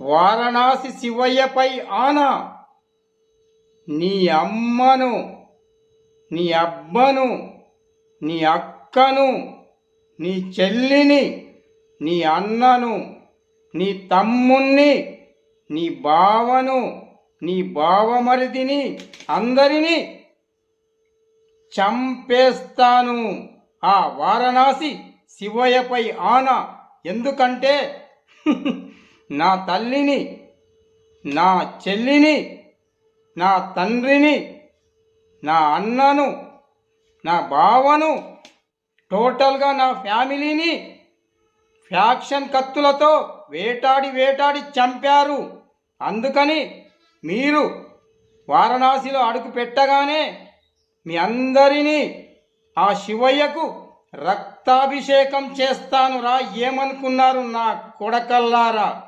వారణాసి శివయ్యపై ఆనా. నీ అమ్మను నీ అబ్బను నీ అక్కను నీ చెల్లిని నీ అన్నను నీ తమ్ముణ్ణి నీ బావను నీ బావమరిదిని అందరినీ చంపేస్తాను. ఆ వారణాసి శివయ్యపై ఆన. ఎందుకంటే నా తల్లిని నా చెల్లిని నా తండ్రిని నా అన్నను నా బావను టోటల్గా నా ఫ్యామిలీని ఫ్యాక్షన్ కత్తులతో వేటాడి వేటాడి చంపారు. అందుకని మీరు వారణాసిలో అడుగు పెట్టగానే మీ అందరినీ ఆ శివయ్యకు రక్తాభిషేకం చేస్తాను రా ఏమనుకున్నారు నా కొడకల్లారా?